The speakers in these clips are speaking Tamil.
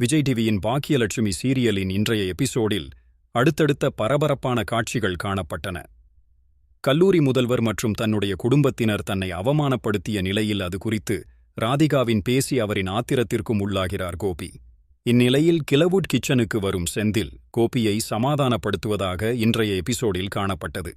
விஜய் டிவியின் பாக்கியலட்சுமி சீரியலின் இன்றைய எபிசோடில் அடுத்தடுத்த பரபரப்பான காட்சிகள் காணப்பட்டன. கல்லூரி முதல்வர் மற்றும் தன்னுடைய குடும்பத்தினர் தன்னை அவமானப்படுத்திய நிலையில் அது குறித்து ராதிகாவின் பேசி அவரின் ஆத்திரத்திற்கும் உள்ளாகிறார் கோபி. இந்நிலையில் கிளவுட் கிச்சனுக்கு வரும் செந்தில் கோபியை சமாதானப்படுத்துவதாக இன்றைய எபிசோடில் காணப்பட்டது.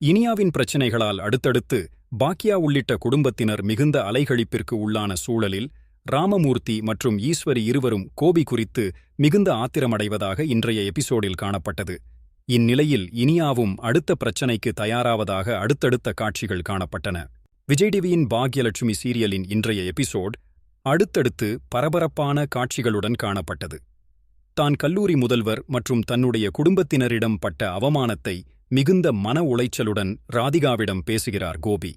இனியாவின் பிரச்சினைகளால் அடுத்தடுத்து பாக்கியா உள்ளிட்ட குடும்பத்தினர் மிகுந்த அலைகழிப்பிற்கு உள்ளான சூழலில் ராமமூர்த்தி மற்றும் ஈஸ்வரி இருவரும் கோபி குறித்து மிகுந்த ஆத்திரமடைவதாக இன்றைய எபிசோடில் காணப்பட்டது. இந்நிலையில் இனியாவும் அடுத்த பிரச்சனைக்கு தயாராவதாக அடுத்தடுத்த காட்சிகள் காணப்பட்டன. விஜய் டிவியின் பாக்யலட்சுமி சீரியலின் இன்றைய எபிசோட் அடுத்தடுத்து பரபரப்பான காட்சிகளுடன் காணப்பட்டது. தான் கல்லூரி முதல்வர் மற்றும் தன்னுடைய குடும்பத்தினரிடம் பட்ட அவமானத்தை மிகுந்த மன உளைச்சலுடன் ராதிகாவிடம் பேசுகிறார் கோபி.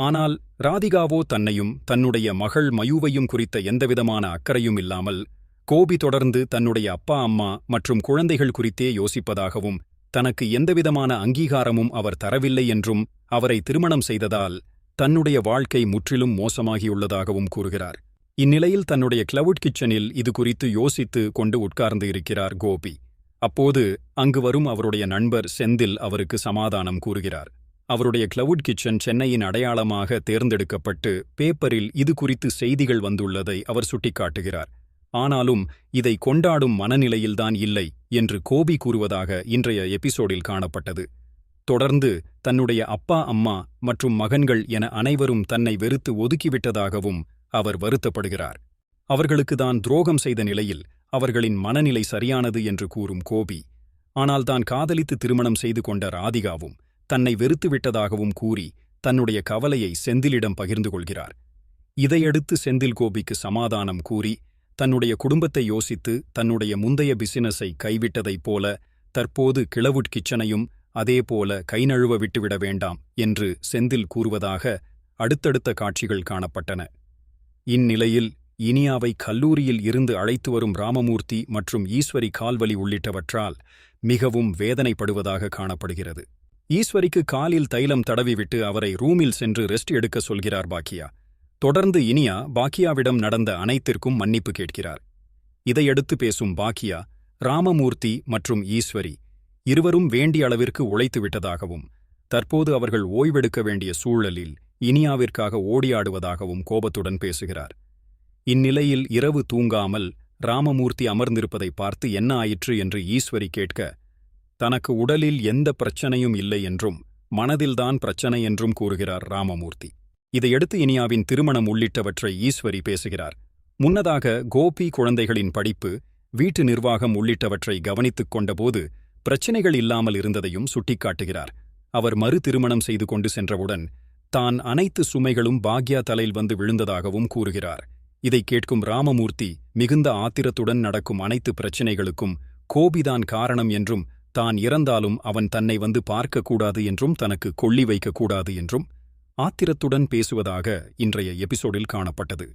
ஆனால் ராதிகாவோ தன்னையும் தன்னுடைய மகள் மயூவையும் குறித்த எந்தவிதமான அக்கறையும் இல்லாமல் கோபி தொடர்ந்து தன்னுடைய அப்பா அம்மா மற்றும் குழந்தைகள் குறித்தே யோசிப்பதாகவும் தனக்கு எந்தவிதமான அங்கீகாரமும் அவர் தரவில்லை என்றும் அவரை திருமணம் செய்ததால் தன்னுடைய வாழ்க்கை முற்றிலும் மோசமாகியுள்ளதாகவும் கூறுகிறார். இந்நிலையில் தன்னுடைய கிளவுட் கிச்சனில் இது குறித்து யோசித்து கொண்டு உட்கார்ந்து இருக்கிறார் கோபி. அப்போது அங்கு வரும் அவருடைய நண்பர் செந்தில் அவருக்கு சமாதானம் கூறுகிறார். அவருடைய கிளவுட் கிச்சன் சென்னையின் அடையாளமாக தேர்ந்தெடுக்கப்பட்டு பேப்பரில் இது குறித்து செய்திகள் வந்துள்ளதை அவர் சுட்டிக்காட்டுகிறார். ஆனாலும் இதை கொண்டாடும் மனநிலையில்தான் இல்லை என்று கோபி கூறுவதாக இன்றைய எபிசோடில் காணப்பட்டது. தொடர்ந்து தன்னுடைய அப்பா அம்மா மற்றும் மகன்கள் என அனைவரும் தன்னை வெறுத்து ஒதுக்கிவிட்டதாகவும் அவர் வருத்தப்படுகிறார். அவர்களுக்கு தான் துரோகம் செய்த நிலையில் அவர்களின் மனநிலை சரியானது என்று கூறும் கோபி. ஆனால் தான் காதலித்து திருமணம் செய்து கொண்ட ராதிகாவும் தன்னை வெறுத்துவிட்டதாகவும் கூறி தன்னுடைய கவலையை செந்திலிடம் பகிர்ந்து கொள்கிறார். இதையடுத்து செந்தில் கோபிக்கு சமாதானம் கூறி தன்னுடைய குடும்பத்தை யோசித்து தன்னுடைய முந்தைய பிசினஸை கைவிட்டதைப் போல தற்போது கிளவுட் கிச்சனையும் அதேபோல கைநழுவ விட்டுவிட வேண்டாம் என்று செந்தில் கூறுவதாக அடுத்தடுத்த காட்சிகள் காணப்பட்டன. இந்நிலையில் இனியாவை கல்லூரியில் இருந்து அழைத்து வரும் ராமமூர்த்தி மற்றும் ஈஸ்வரி கால்வலி உள்ளிட்டவற்றால் மிகவும் வேதனைப்படுவதாக காணப்படுகிறது. ஈஸ்வரிக்கு காலில் தைலம் தடவிவிட்டு அவரை ரூமில் சென்று ரெஸ்ட் எடுக்க சொல்கிறார் பாக்கியா. தொடர்ந்து இனியா பாக்கியாவிடம் நடந்த அனைத்திற்கும் மன்னிப்பு கேட்கிறார். இதையடுத்து பேசும் பாக்கியா ராமமூர்த்தி மற்றும் ஈஸ்வரி இருவரும் வேண்டிய அளவிற்கு உழைத்து விட்டதாகவும் தற்போது அவர்கள் ஓய்வெடுக்க வேண்டிய சூழலில் இனியாவிற்காக ஓடியாடுவதாகவும் கோபத்துடன் பேசுகிறார். இந்நிலையில் இரவு தூங்காமல் ராமமூர்த்தி அமர்ந்திருப்பதை பார்த்து என்ன ஆயிற்று என்று ஈஸ்வரி கேட்க தனக்கு உடலில் எந்த பிரச்சனையும் இல்லை என்றும் மனதில்தான் பிரச்சனை என்றும் கூறுகிறார் ராமமூர்த்தி. இதையடுத்து இனியாவின் திருமணம் உள்ளிட்டவற்றை ஈஸ்வரி பேசுகிறார். முன்னதாக கோபி குழந்தைகளின் படிப்பு வீட்டு நிர்வாகம் உள்ளிட்டவற்றை கவனித்துக் கொண்டபோது பிரச்சினைகள் இல்லாமல் இருந்ததையும் சுட்டிக்காட்டுகிறார். அவர் மறு திருமணம் செய்து கொண்டு சென்றவுடன் தான் அனைத்து சுமைகளும் பாக்யா தலையில் வந்து விழுந்ததாகவும் கூறுகிறார். இதை கேட்கும் ராமமூர்த்தி மிகுந்த ஆத்திரத்துடன் நடக்கும் அனைத்து பிரச்சினைகளுக்கும் கோபிதான் காரணம் என்றும் தான் இறந்தாலும் அவன் தன்னை வந்து பார்க்கக்கூடாது என்றும் தனக்கு கொள்ளி வைக்கக்கூடாது என்றும் ஆத்திரத்துடன் பேசுவதாக இன்றைய எபிசோடில் காணப்பட்டது.